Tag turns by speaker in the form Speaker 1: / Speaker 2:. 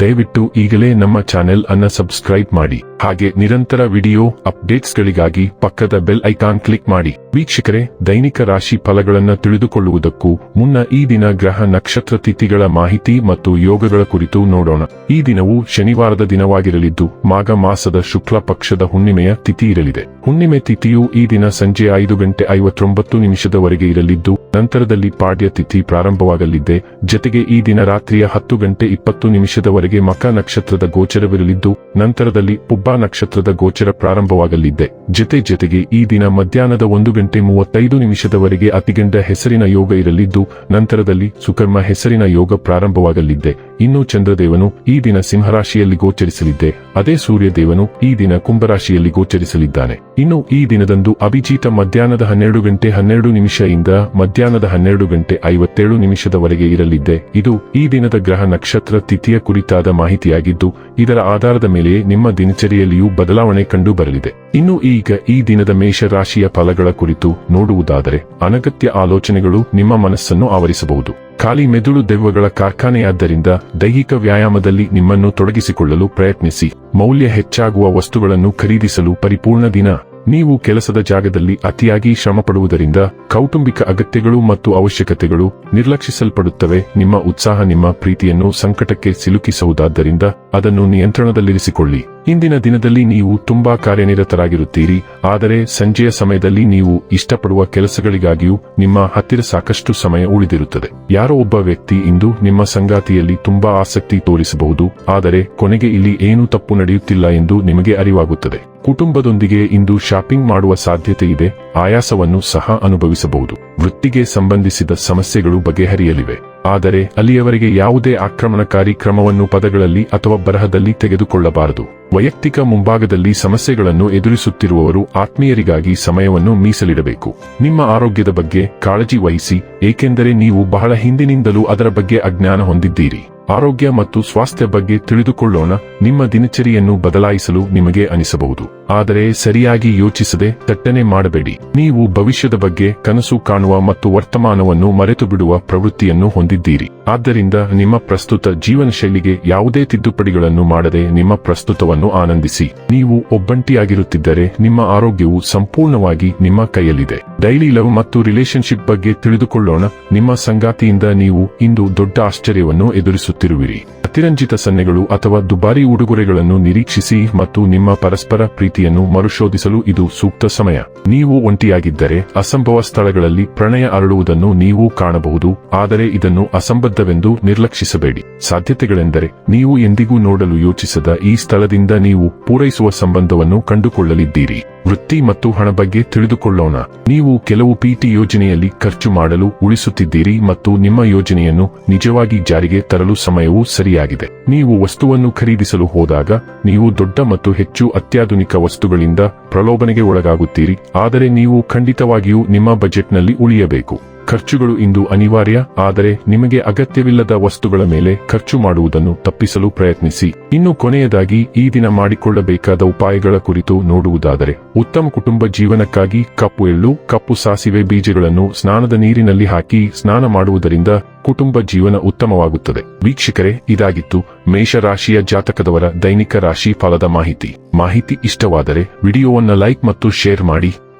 Speaker 1: ದಯವಿಟ್ಟು ಈಗಲೇ ನಮ್ಮ ಚಾನೆಲ್ ಅನ್ನ ಸಬ್ಸ್ಕ್ರೈಬ್ ಮಾಡಿ. ಹಾಗೆ ನಿರಂತರ ವಿಡಿಯೋ ಅಪ್ಡೇಟ್ಸ್ಗಳಿಗಾಗಿ ಪಕ್ಕದ ಬೆಲ್ ಐಕಾನ್ ಕ್ಲಿಕ್ ಮಾಡಿ. ವೀಕ್ಷಕರೇ, ದೈನಿಕ ರಾಶಿ ಫಲಗಳನ್ನು ತಿಳಿದುಕೊಳ್ಳುವುದಕ್ಕೂ ಮುನ್ನ ಈ ದಿನ ಗ್ರಹ ನಕ್ಷತ್ರ ತಿಥಿಗಳ ಮಾಹಿತಿ ಮತ್ತು ಯೋಗಗಳ ಕುರಿತು ನೋಡೋಣ. ಈ ದಿನವು ಶನಿವಾರದ ದಿನವಾಗಿರಲಿದ್ದು, ಮಾಘ ಮಾಸದ ಶುಕ್ಲ ಪಕ್ಷದ ಹುಣ್ಣಿಮೆಯ ತಿಥಿ ಇರಲಿದೆ. ಹುಣ್ಣಿಮೆ ತಿಥಿಯು ಈ ದಿನ ಸಂಜೆ ಐದು ಗಂಟೆ ಐವತ್ತೊಂಬತ್ತು ನಿಮಿಷದವರೆಗೆ ಇರಲಿದ್ದು ನಂತರದಲ್ಲಿ ಪಾಡ್ಯ ತಿಥಿ ಪ್ರಾರಂಭವಾಗಲಿದೆ. ಜತೆಗೆ ಈ ದಿನ ರಾತ್ರಿಯ ಹತ್ತು ಗಂಟೆ ಇಪ್ಪತ್ತು ನಿಮಿಷದವರೆಗೆ ಮಕ ನಕ್ಷತ್ರದ ಗೋಚರವಿರಲಿದ್ದು, ನಂತರದಲ್ಲಿ ಪುಬ್ಬ ನಕ್ಷತ್ರದ ಗೋಚರ ಪ್ರಾರಂಭವಾಗಲಿದೆ. ಜತೆ ಜತೆಗೆ ಈ ದಿನ ಮಧ್ಯಾಹ್ನದ ಒಂದು ಗಂಟೆ ಮೂವತ್ತೈದು ನಿಮಿಷದವರೆಗೆ ಅತಿಗಂಡ ಹೆಸರಿನ ಯೋಗ ಇರಲಿದ್ದು, ನಂತರದಲ್ಲಿ ಸುಕರ್ಮ ಹೆಸರಿನ ಯೋಗ ಪ್ರಾರಂಭವಾಗಲಿದೆ. ಇನ್ನು ಚಂದ್ರದೇವನು ಈ ದಿನ ಸಿಂಹರಾಶಿಯಲ್ಲಿ ಗೋಚರಿಸಲಿದ್ದೆ ಅದೇ ಸೂರ್ಯದೇವನು ಈ ದಿನ ಕುಂಭರಾಶಿಯಲ್ಲಿ ಗೋಚರಿಸಲಿದ್ದಾನೆ. ಇನ್ನು ಈ ದಿನದಂದು ಅಭಿಜಿತ ಮಧ್ಯಾಹ್ನದ ಹನ್ನೆರಡು ಗಂಟೆ ಹನ್ನೆರಡು ನಿಮಿಷದಿಂದ ಮಧ್ಯಾಹ್ನದ ಹನ್ನೆರಡು ಗಂಟೆ ಐವತ್ತೇಳು ನಿಮಿಷದವರೆಗೆ ಇರಲಿದ್ದೆ. ಇದು ಈ ದಿನದ ಗ್ರಹ ನಕ್ಷತ್ರ ತಿಥಿಯ ಕುರಿತಾದ ಮಾಹಿತಿಯಾಗಿದ್ದು, ಇದರ ಆಧಾರದ ಮೇಲೆ ನಿಮ್ಮ ದಿನಚರಿಯಲ್ಲಿಯೂ ಬದಲಾವಣೆ ಕಂಡು ಬರಲಿದೆ. ಇನ್ನು ಈಗ ಈ ದಿನದ ಮೇಷ ರಾಶಿಯ ಫಲಗಳ ಕುರಿತು ನೋಡುವುದಾದರೆ, ಅನಗತ್ಯ ಆಲೋಚನೆಗಳು ನಿಮ್ಮ ಮನಸ್ಸನ್ನು ಆವರಿಸಬಹುದು. ಖಾಲಿ ಮೆದುಳು ದೆವ್ವಗಳ ಕಾರ್ಖಾನೆಯಾದ್ದರಿಂದ ದೈಹಿಕ ವ್ಯಾಯಾಮದಲ್ಲಿ ನಿಮ್ಮನ್ನು ತೊಡಗಿಸಿಕೊಳ್ಳಲು ಪ್ರಯತ್ನಿಸಿ. ಮೌಲ್ಯ ಹೆಚ್ಚಾಗುವ ವಸ್ತುಗಳನ್ನು ಖರೀದಿಸಲು ಪರಿಪೂರ್ಣ ದಿನ. ನೀವು ಕೆಲಸದ ಜಾಗದಲ್ಲಿ ಅತಿಯಾಗಿ ಶ್ರಮಪಡುವುದರಿಂದ ಕೌಟುಂಬಿಕ ಅಗತ್ಯಗಳು ಮತ್ತು ಅವಶ್ಯಕತೆಗಳು ನಿರ್ಲಕ್ಷಿಸಲ್ಪಡುತ್ತವೆ. ನಿಮ್ಮ ಉತ್ಸಾಹ ನಿಮ್ಮ ಪ್ರೀತಿಯನ್ನು ಸಂಕಟಕ್ಕೆ ಸಿಲುಕಿಸುವುದಾದ್ದರಿಂದ ಅದನ್ನು ನಿಯಂತ್ರಣದಲ್ಲಿರಿಸಿಕೊಳ್ಳಿ. ಇಂದಿನ ದಿನದಲ್ಲಿ ನೀವು ತುಂಬಾ ಕಾರ್ಯನಿರತರಾಗಿರುತ್ತೀರಿ, ಆದರೆ ಸಂಜೆಯ ಸಮಯದಲ್ಲಿ ನೀವು ಇಷ್ಟಪಡುವ ಕೆಲಸಗಳಿಗಾಗಿಯೂ ನಿಮ್ಮ ಹತ್ತಿರ ಸಾಕಷ್ಟು ಸಮಯ ಉಳಿದಿರುತ್ತದೆ. ಯಾರೋ ಒಬ್ಬ ವ್ಯಕ್ತಿ ಇಂದು ನಿಮ್ಮ ಸಂಗಾತಿಯಲ್ಲಿ ತುಂಬಾ ಆಸಕ್ತಿ ತೋರಿಸಬಹುದು, ಆದರೆ ಕೊನೆಗೆ ಇಲ್ಲಿ ಏನೂ ತಪ್ಪು ನಡೆಯುತ್ತಿಲ್ಲ ಎಂದು ನಿಮಗೆ ಅರಿವಾಗುತ್ತದೆ. ಕುಟುಂಬದೊಂದಿಗೆ ಇಂದು ಶಾಪಿಂಗ್ ಮಾಡುವ ಸಾಧ್ಯತೆ ಇದೆ ಆಯಾಸವನ್ನು ಸಹ ಅನುಭವಿಸಬಹುದು. ವೃತ್ತಿಗೆ ಸಂಬಂಧಿಸಿದ ಸಮಸ್ಯೆಗಳು ಬಗೆಹರಿಯಲಿವೆ. ಆದರೆ ಅಲ್ಲಿಯವರೆಗೆ ಯಾವುದೇ ಆಕ್ರಮಣಕಾರಿ ಕ್ರಮವನ್ನು ಪದಗಳಲ್ಲಿ ಅಥವಾ ಬರಹದಲ್ಲಿ ತೆಗೆದುಕೊಳ್ಳಬಾರದು. ವೈಯಕ್ತಿಕ ಮುಂಭಾಗದಲ್ಲಿ ಸಮಸ್ಯೆಗಳನ್ನು ಎದುರಿಸುತ್ತಿರುವವರು ಆತ್ಮೀಯರಿಗಾಗಿ ಸಮಯವನ್ನು ಮೀಸಲಿಡಬೇಕು. ನಿಮ್ಮ ಆರೋಗ್ಯದ ಬಗ್ಗೆ ಕಾಳಜಿ ವಹಿಸಿ, ಏಕೆಂದರೆ ನೀವು ಬಹಳ ಹಿಂದಿನಿಂದಲೂ ಅದರ ಬಗ್ಗೆ ಅಜ್ಞಾನ ಹೊಂದಿದ್ದೀರಿ. ಆರೋಗ್ಯ ಮತ್ತು ಸ್ವಾಸ್ಥ್ಯ ಬಗ್ಗೆ ತಿಳಿದುಕೊಳ್ಳೋಣ, ನಿಮ್ಮ ದಿನಚರಿಯನ್ನು ಬದಲಾಯಿಸಲು ನಿಮಗೆ ಅನಿಸಬಹುದು. ಆದರೆ ಸರಿಯಾಗಿ ಯೋಚಿಸದೆ ತಟ್ಟನೆ ಮಾಡಬೇಡಿ. ನೀವು ಭವಿಷ್ಯದ ಬಗ್ಗೆ ಕನಸು ಕಾಣುವ ಮತ್ತು ವರ್ತಮಾನವನ್ನು ಮರೆತು ಬಿಡುವ ಪ್ರವೃತ್ತಿಯನ್ನು ಹೊಂದಿದ್ದೀರಿ. ಆದ್ದರಿಂದ ನಿಮ್ಮ ಪ್ರಸ್ತುತ ಜೀವನ ಶೈಲಿಗೆ ಯಾವುದೇ ತಿದ್ದುಪಡಿಗಳನ್ನು ಮಾಡದೆ ನಿಮ್ಮ ಪ್ರಸ್ತುತವನ್ನು ಆನಂದಿಸಿ. ನೀವು ಒಬ್ಬಂಟಿಯಾಗಿರುತ್ತಿದ್ದರೆ ನಿಮ್ಮ ಆರೋಗ್ಯವು ಸಂಪೂರ್ಣವಾಗಿ ನಿಮ್ಮ ಕೈಯಲ್ಲಿದೆ. ಡೈಲಿ ಲವ್ ಮತ್ತು ರಿಲೇಶನ್ಶಿಪ್ ಬಗ್ಗೆ ತಿಳಿದುಕೊಳ್ಳೋಣ. ನಿಮ್ಮ ಸಂಗಾತಿಯಿಂದ ನೀವು ಇಂದು ದೊಡ್ಡ ಆಶ್ಚರ್ಯವನ್ನು ಎದುರಿಸುತ್ತಿರುವಿರಿ. ಅತಿರಂಜಿತ ಸನ್ನೆಗಳು ಅಥವಾ ದುಬಾರಿ ಉಡುಗೊರೆಗಳನ್ನು ನಿರೀಕ್ಷಿಸಿ ಮತ್ತು ನಿಮ್ಮ ಪರಸ್ಪರ ಪ್ರೀತಿಯನ್ನು ಮರುಶೋಧಿಸಲು ಇದು ಸೂಕ್ತ ಸಮಯ. ನೀವು ಒಂಟಿಯಾಗಿದ್ದರೆ ಅಸಂಭವ ಸ್ಥಳಗಳಲ್ಲಿ ಪ್ರಣಯ ಅರಳುವುದನ್ನು ನೀವು ಕಾಣಬಹುದು, ಆದರೆ ಇದನ್ನು ಅಸಂಬದ್ಧವೆಂದು ನಿರ್ಲಕ್ಷಿಸಬೇಡಿ. ಸಾಧ್ಯತೆಗಳೆಂದರೆ, ನೀವು ಎಂದಿಗೂ ನೋಡಲು ಯೋಚಿಸದ ಈ ಸ್ಥಳದಿಂದ ನೀವು ಪೂರೈಸುವ ಸಂಬಂಧವನ್ನು ಕಂಡುಕೊಳ್ಳಲಿದ್ದೀರಿ. ವೃತ್ತಿ ಮತ್ತು ಹಣ ಬಗ್ಗೆ ತಿಳಿದುಕೊಳ್ಳೋಣ. ನೀವು ಕೆಲವು ಪಿಟಿ ಯೋಜನೆಯಲ್ಲಿ ಖರ್ಚು ಮಾಡಲು ಉಳಿಸುತ್ತಿದ್ದೀರಿ ಮತ್ತು ನಿಮ್ಮ ಯೋಜನೆಯನ್ನು ನಿಜವಾಗಿ ಜಾರಿಗೆ ತರಲು ಸಮಯವೂ ಸರಿಯಾಗಿದೆ. ನೀವು ವಸ್ತುವನ್ನು ಖರೀದಿಸಲು ಹೋದಾಗ ನೀವು ದೊಡ್ಡ ಮತ್ತು ಹೆಚ್ಚು ಅತ್ಯಾಧುನಿಕ ವಸ್ತುಗಳಿಂದ ಪ್ರಲೋಭನೆಗೆ ಒಳಗಾಗುತ್ತೀರಿ. ಆದರೆ ನೀವು ಖಂಡಿತವಾಗಿಯೂ ನಿಮ್ಮ ಬಜೆಟ್ನಲ್ಲಿ ಉಳಿಯಬೇಕು. ಖರ್ಚುಗಳು ಇಂದು ಅನಿವಾರ್ಯ, ಆದರೆ ನಿಮಗೆ ಅಗತ್ಯವಿಲ್ಲದ ವಸ್ತುಗಳ ಮೇಲೆ ಖರ್ಚು ಮಾಡುವುದನ್ನು ತಪ್ಪಿಸಲು ಪ್ರಯತ್ನಿಸಿ. ಇನ್ನು ಕೊನೆಯದಾಗಿ, ಈ ದಿನ ಮಾಡಿಕೊಳ್ಳಬೇಕಾದ ಉಪಾಯಗಳ ಕುರಿತು ನೋಡುವುದಾದರೆ, ಉತ್ತಮ ಕುಟುಂಬ ಜೀವನಕ್ಕಾಗಿ ಕಪ್ಪು ಎಳ್ಳು, ಕಪ್ಪು ಸಾಸಿವೆ ಬೀಜಗಳನ್ನು ಸ್ನಾನದ ನೀರಿನಲ್ಲಿ ಹಾಕಿ ಸ್ನಾನ ಮಾಡುವುದರಿಂದ ಕುಟುಂಬ ಜೀವನ ಉತ್ತಮವಾಗುತ್ತದೆ. ವೀಕ್ಷಕರೇ, ಇದಾಗಿತ್ತು ಮೇಷರಾಶಿಯ ಜಾತಕದವರ ದೈನಿಕ ರಾಶಿ ಫಲದ ಮಾಹಿತಿ. ಮಾಹಿತಿ ಇಷ್ಟವಾದರೆ ವಿಡಿಯೋವನ್ನು ಲೈಕ್ ಮತ್ತು ಶೇರ್ ಮಾಡಿ.